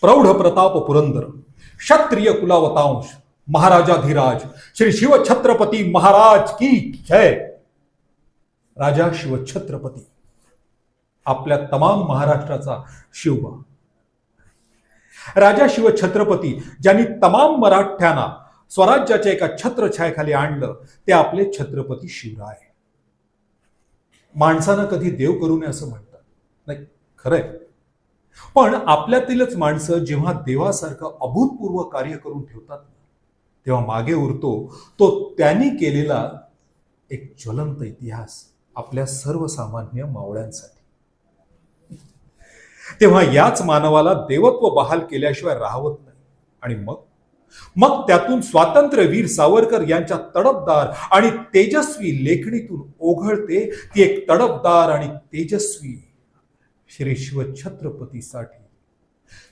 प्रौढ प्रताप पुरंदर क्षत्रिय कुलावतांश महाराजाधिराज श्री शिवछत्रपती महाराज की जय. राजा शिवछत्रपती आपल्या तमाम महाराष्ट्राचा शिवबा. राजा शिवछत्रपती ज्यांनी तमाम मराठ्यांना स्वराज्याच्या एका छत्रछायेखाली आणलं ते आपले छत्रपती शिवराय. माणसानं कधी देव करू नये असं म्हणतात. नाही खरंय. पण आपल्यातीलच माणसं जेव्हा देवासारखं अभूतपूर्व कार्य करून ठेवतात तेव्हा मागे उरतो तो त्यांनी केलेला एक ज्वलंत इतिहास आपल्या सर्वसामान्य मावळ्यांसाठी. तेव्हा याच मानवाला देवत्व बहाल केल्याशिवाय राहवत नाही. आणि मग? मग त्यातून स्वातंत्र्यवीर सावरकर यांच्या तडपदार आणि तेजस्वी लेखणीतून ओघळते ती एक तडपदार आणि तेजस्वी श्री शिवछत्रपतीसाठी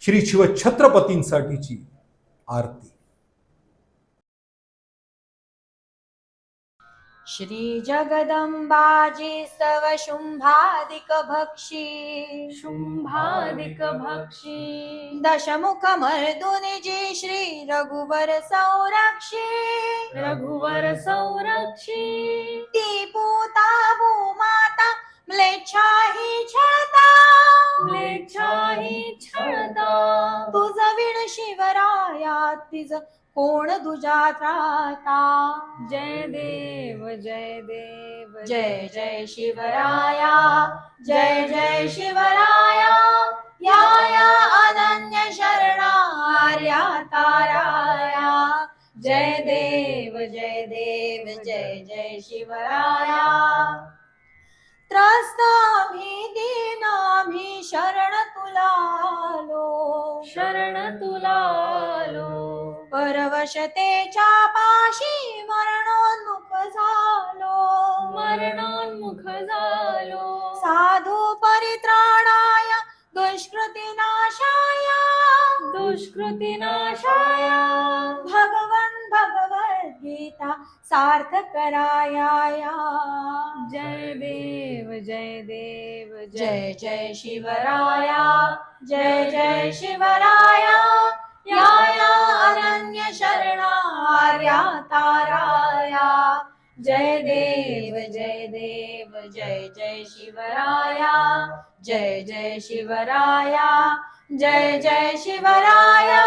श्री शिवछत्रपतींसाठीची आरती. श्रीजगदम्बाजी स्तव शुम्भादिक भक्षी. शुम्भादिक भक्षी. दशमुखमर्दुनि जी श्री रघुवर संरक्षी. रघुवर संरक्षी. ती पूता भूमाता तिज कोण दुजा त्राता जय देव जय देव जय जय शिवराया जय जय शिवराया या या अनन्य शरणार्या ताराया. जय देव जय देव जय जय शिवराया. त्रस्त आम्ही दीन आम्ही शरण तुला आलो शरण तुला परवशतेच्या पाशी मरणोन्मुख झालो. मरणोन्मुख झालो. साधू परित्राणाय दुष्कृती नाशाय. दुष्कृती नाशाय. भगवन भगवद्गीता सार्थ कराया जय देव जय देव जय जय शिवराया. जय जय शिवराया. जय देव जय देव जय जय शिवराया जय जय शिवराया जय जय शिवराया।